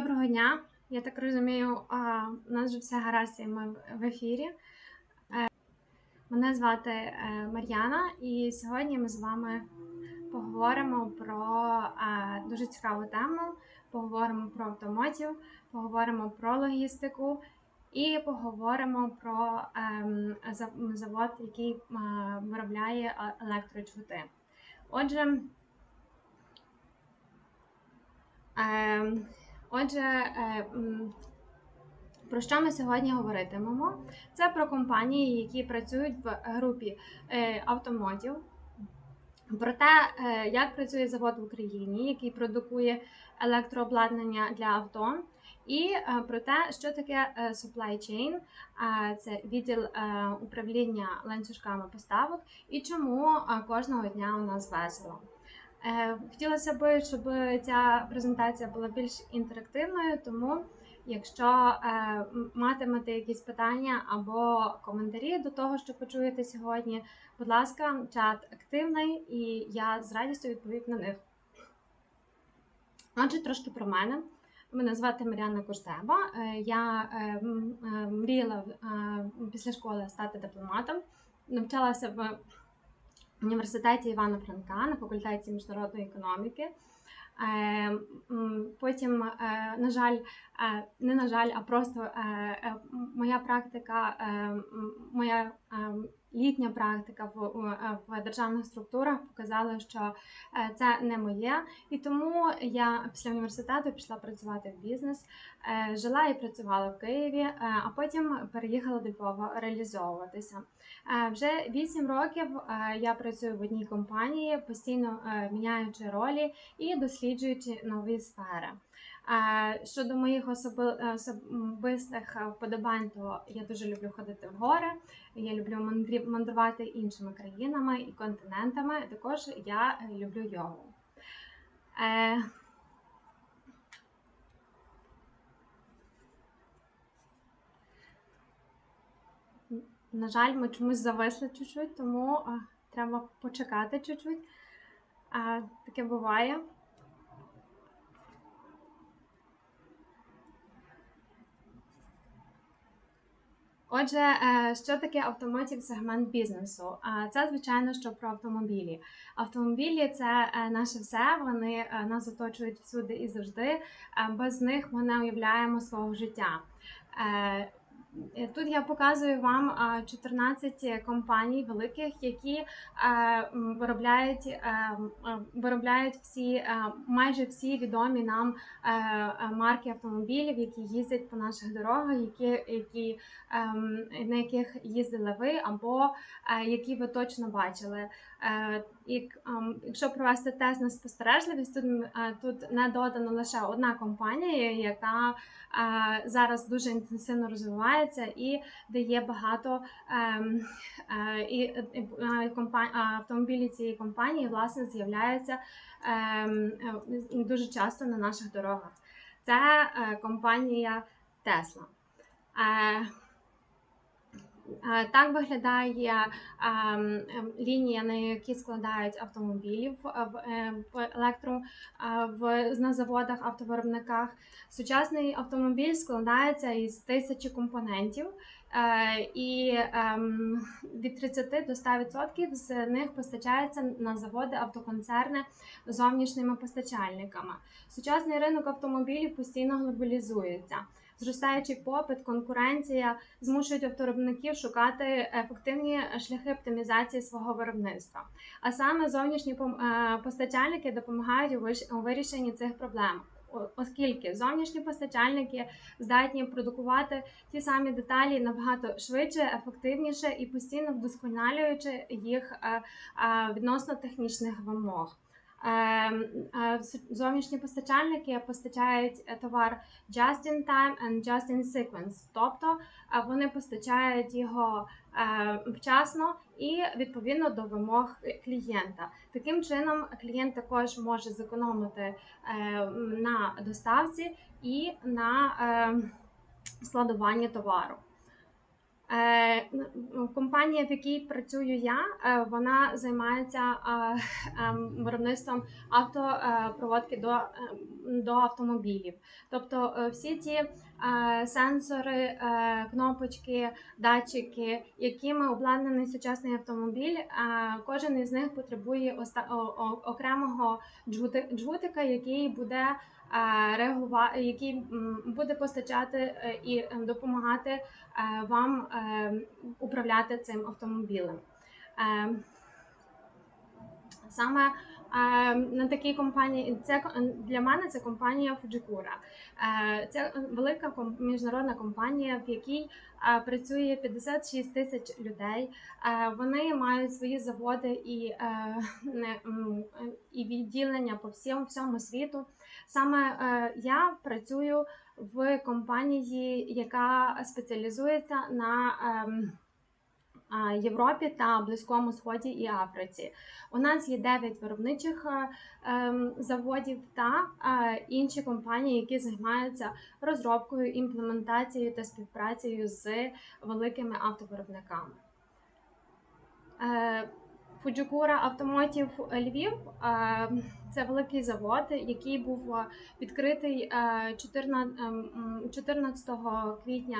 Доброго дня. Я так розумію, у нас вже все гаразд, і ми в- ефірі. Е, Мене звати е, Мар'яна, і сьогодні ми з вами поговоримо про е, дуже цікаву тему. Поговоримо про автомотів, поговоримо про логістику і поговоримо про ем, завод, який виробляє електрочути. Отже, Ем, Отже, е, про що ми сьогодні говоритимемо? Це про компанії, які працюють в групі е, автомотів, про те, е, як працює завод в Україні, який продукує електрообладнання для авто, і е, про те, що таке е, supply chain, е, це відділ е, управління ланцюжками поставок, і чому е, кожного дня у нас весело. Е, Хотілося б, щоб ця презентація була більш інтерактивною, тому якщо е, матимете якісь питання або коментарі до того, що почуєте сьогодні, будь ласка, чат активний і я з радістю відповім на них. Отже, трошки про мене. Мене звати Мар'яна Куштеба. Е, Я мріяла після школи стати дипломатом. Навчалася в університеті Івана Франка на факультеті міжнародної економіки. Е, Потім, е, на жаль, е, не на жаль, а просто е, моя практика, моя е, літня практика в, е, в державних структурах показала, що е, це не моє. І тому я після університету пішла працювати в бізнес, Е, жила і працювала в Києві, а потім переїхала до Львова реалізовуватися. Вже 8 років я працюю в одній компанії, постійно міняючи ролі і досліджуючи нові сфери. Е, Щодо моїх особистих е, вподобань, то я дуже люблю ходити в гори, я люблю мандрувати іншими країнами і континентами. Також я е, люблю йогу. Е, На жаль, ми чомусь зависли чуть-чуть, тому треба почекати чуть-чуть. Таке буває. Отже, е, що таке автомотів сегмент бізнесу? А, Це звичайно, що про автомобілі. Автомобілі це е, наше все. Вони е, нас оточують всюди і завжди. Е, Без них ми не уявляємо свого життя. Е, Тут я показую вам а, 14 компаній великих, які е, виробляють, е, виробляють всі, майже всі відомі нам марки автомобілів, які їздять по наших дорогах, які, які, ем, на яких їздили ви, або які ви точно бачили. Е, ем, Якщо провести тест на спостережливість, тут, е, тут не додано лише одна компанія, яка е, зараз дуже інтенсивно розвивається і дає багато ем, і автомобілі цієї компанії власне з'являються ем, дуже часто на наших дорогах. Це компанія Tesla. Е, Так виглядає ем, ем, лінія, на якій складають автомобілі в, е, електро е, в на заводах, автовиробниках. Сучасний автомобіль складається із тисячі компонентів, і ем, від 30 до 100% з них постачається на заводи автоконцерни зовнішніми постачальниками. Сучасний ринок автомобілів постійно глобалізується. Зростаючий попит, конкуренція змушують автовиробників шукати ефективні шляхи оптимізації свого виробництва. А саме зовнішні е, постачальники допомагають у вирішенні цих проблем. Оскільки зовнішні постачальники здатні продукувати ті самі деталі набагато швидше, ефективніше і постійно вдосконалюючи їх е, е, відносно технічних вимог. Е, е, Зовнішні постачальники постачають е, товар just in time and just in sequence, тобто е, вони постачають його вчасно і відповідно до вимог клієнта. Таким чином, клієнт також може зекономити на доставці і на е, складуванні товару. Е, Компанія, в якій працюю я, е, вона займається е, ем, виробництвом автопроводки до, е, до автомобілів. Тобто е, всі ті е, сенсори, е, кнопочки, датчики, якими обладнаний сучасний автомобіль, е, кожен із них потребує окремого джгутика, який буде реагувати, який буде постачати е, і е, допомагати е, вам е, управляти цим автомобілем. Е, Саме е, на такій компанії це для мене це компанія Fujikura. Е, Це велика міжнародна компанія, в якій е, працює 56 тисяч людей. Е, Вони мають свої заводи і, е, е, і відділення по всьому, всьому світу. Саме е, я працюю в компанії, яка спеціалізується на ем, Європі та Близькому Сході і Африці. У нас є 9 виробничих е, ем, заводів та е, інші компанії, які займаються розробкою, імплементацією та співпрацею з великими автовиробниками. Е, Fujikura Automotive Львів е, це великий завод, який був е, відкритий е, 14 ем, м, 14 квітня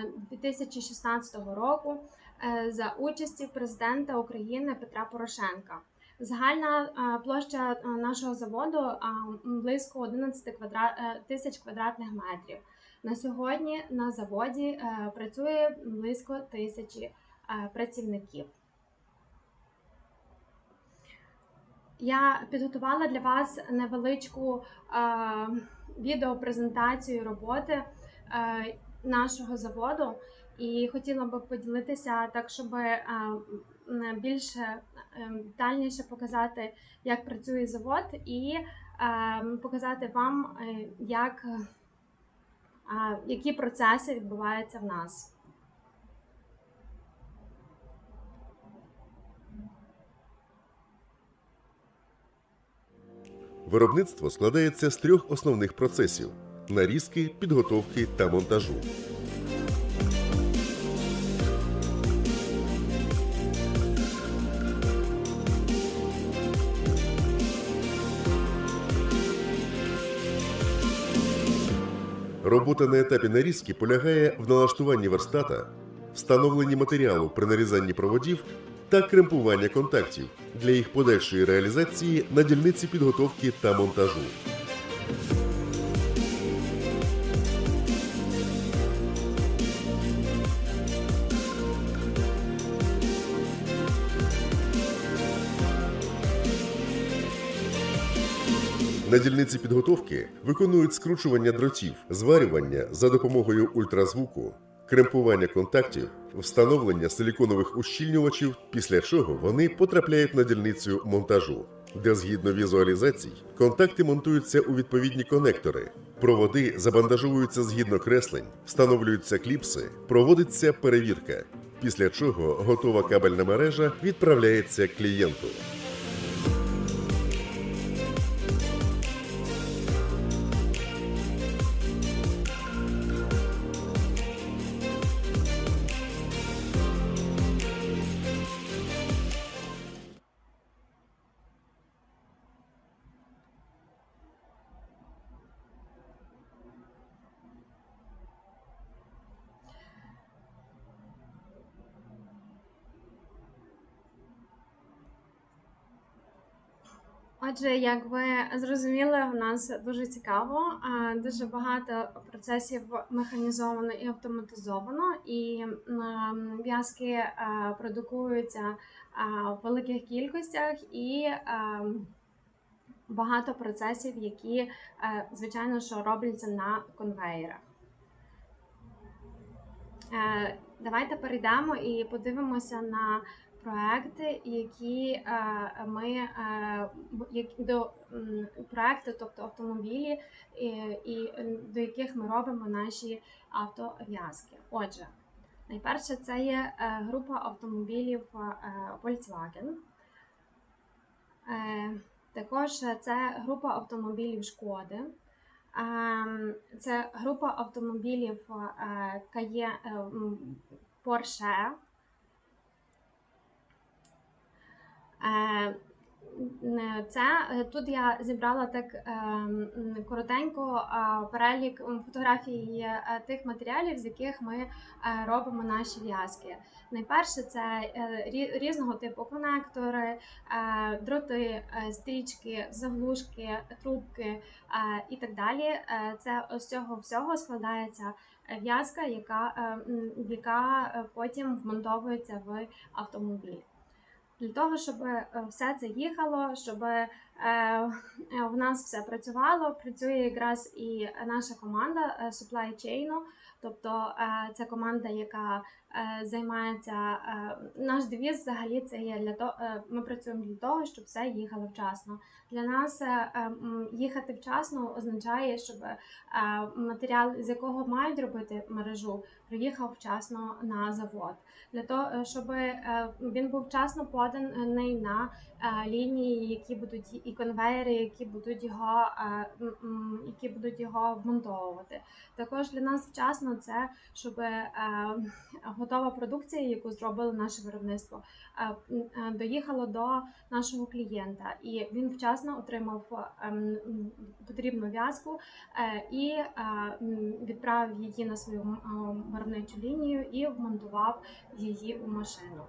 е, 2016 року е, за участі президента України Петра Порошенка. Загальна е, площа е, нашого заводу е, близько 11 квадра... е, тисяч квадратних метрів. На сьогодні на заводі е, працює близько тисячі е, працівників. Я підготувала для вас невеличку е, відеопрезентацію роботи е, нашого заводу і хотіла би поділитися так, щоб е, більше детальніше показати, як працює завод, і показати вам, як, які процеси відбуваються в нас. Виробництво складається з трьох основних процесів: нарізки, підготовки та монтажу. Робота на етапі нарізки полягає в налаштуванні верстата, встановленні матеріалу при нарізанні проводів та кремпування контактів для їх подальшої реалізації на дільниці підготовки та монтажу. На дільниці підготовки виконують скручування дротів, зварювання за допомогою ультразвуку, кремпування контактів, встановлення силіконових ущільнювачів, після чого вони потрапляють на дільницю монтажу, де згідно візуалізацій контакти монтуються у відповідні конектори. Проводи забандажовуються згідно креслень, встановлюються кліпси, проводиться перевірка. Після чого готова кабельна мережа відправляється клієнту. Отже, як ви зрозуміли, у нас дуже цікаво, дуже багато процесів механізовано і автоматизовано, і в'язки продукуються в великих кількостях і багато процесів, які, е, звичайно, що робляться на конвеєрах. Е, Давайте перейдемо і подивимося на проекти, які е, ми е, до проекти, тобто автомобілі, і, е, до яких ми робимо наші автов'язки. Отже, найперше це є група автомобілів Volkswagen. Також це група автомобілів Шкоди. Це група автомобілів Porsche. Е, не, Це е, тут я зібрала так е, коротенько е, перелік фотографій е, тих матеріалів, з яких ми е, робимо наші в'язки. Найперше це е, різного типу конектори, е, дроти, е, стрічки, заглушки, трубки е, і так далі. Е, Це з цього всього складається е, в'язка, яка, е, яка е, потім вмонтовується в автомобіль. Для того, щоб е, все це їхало, щоб е, е, в нас все працювало, працює якраз і наша команда supply chain, тобто це команда, яка займається наш девіз взагалі це є для того, ми працюємо для того, щоб все їхало вчасно. Для нас їхати вчасно означає, щоб матеріал, з якого мають робити мережу, приїхав вчасно на завод. Для того, щоб е, він був вчасно поданий на е, лінії, які будуть і конвейери, які будуть його, е, які будуть його вмонтовувати. Також для нас вчасно це, щоб е, готова продукція, яку зробило наше виробництво, е, е, доїхала до нашого клієнта, і він вчасно отримав потрібну в'язку е, і е, відправив її на свою е, виробничу лінію і вмонтував її у машину.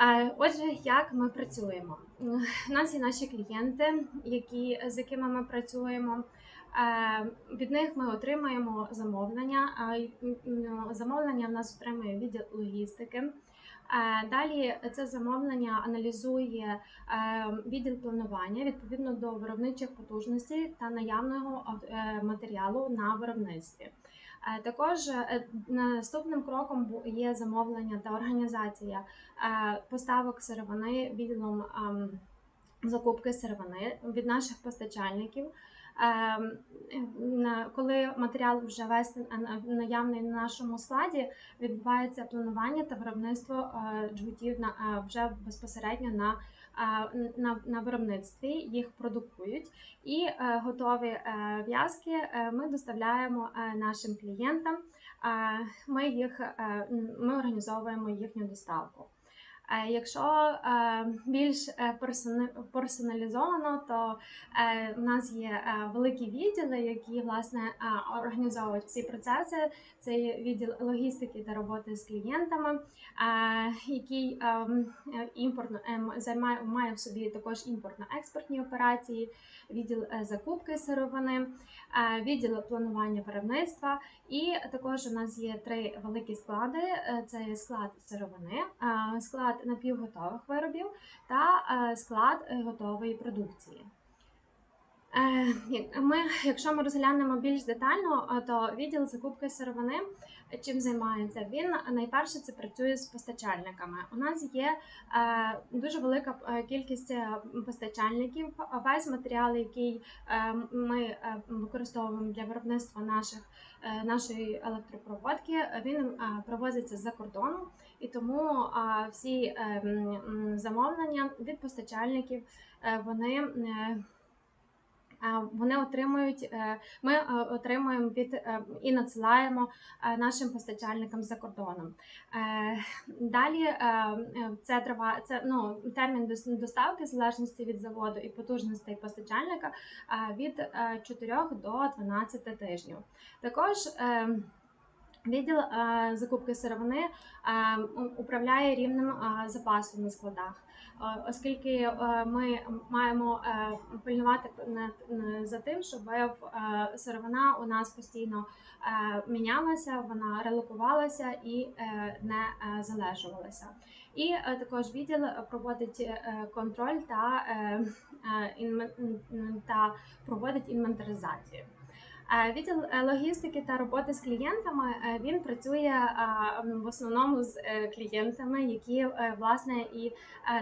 Е, Отже, як ми працюємо? У нас є наші клієнти, які, з якими ми працюємо. Е, Від них ми отримаємо замовлення. м, Замовлення в нас отримує відділ логістики. Е, Далі це замовлення аналізує е, відділ планування відповідно до виробничих потужностей та наявного е, матеріалу на виробництві. Е, Також е, наступним кроком є замовлення та організація е, поставок сировини відділом ем, закупки сировини від наших постачальників. Ем, Коли матеріал вже весь на- на- наявний на нашому складі, відбувається планування та виробництво джгутів вже безпосередньо на, на, на виробництві. Їх продукують і е, готові е, в'язки е, ми доставляємо нашим клієнтам. Ми їх ми організовуємо їхню доставку. Е, Якщо е, більш е, персоналізовано, то в нас є великі відділи, які власне організовують всі процеси. Це відділ логістики та роботи з клієнтами, який ем, імпортно ем, займає має в собі також імпортно-експортні операції, відділ е, закупки сировини, е, відділ планування виробництва. І також у нас є три великі склади: Е, це склад сировини, склад напівготових виробів та склад готової продукції. Ми, якщо ми розглянемо більш детально, то відділ закупки сировини чим займається? Він найперше це працює з постачальниками. У нас є е, дуже велика е, кількість е, постачальників. Весь матеріал, який ми використовуємо для виробництва наших нашої електропроводки, він привозиться з-за кордону, і тому всі замовлення від постачальників вони. Вони отримують, е, ми е, отримуємо від е, і надсилаємо нашим постачальникам за кордоном. Далі це триває це ну термін дос- доставки в залежності від заводу і потужностей постачальника від 4 до 12 тижнів. Також Відділ е, закупки сировини е, управляє рівнем е, запасу на складах, оскільки ми маємо пильнувати за тим, щоб сировина у нас постійно мінялася, вона релокувалася і не залежувалася. І також відділ проводить контроль та, та проводить інвентаризацію. Відділ е, логістики та роботи з клієнтами е, він працює в основному з е, клієнтами, які власне і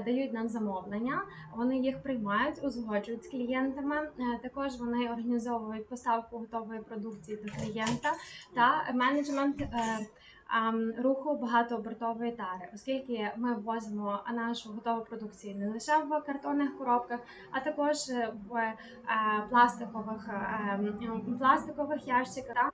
дають нам замовлення. Вони їх приймають, узгоджують з клієнтами. Також вони організовують поставку готової продукції до клієнта та менеджмент. Руху багатообертової тари, оскільки ми ввозимо нашу готову продукцію не лише в картонних коробках, а також в е, пластикових е, пластикових ящиках.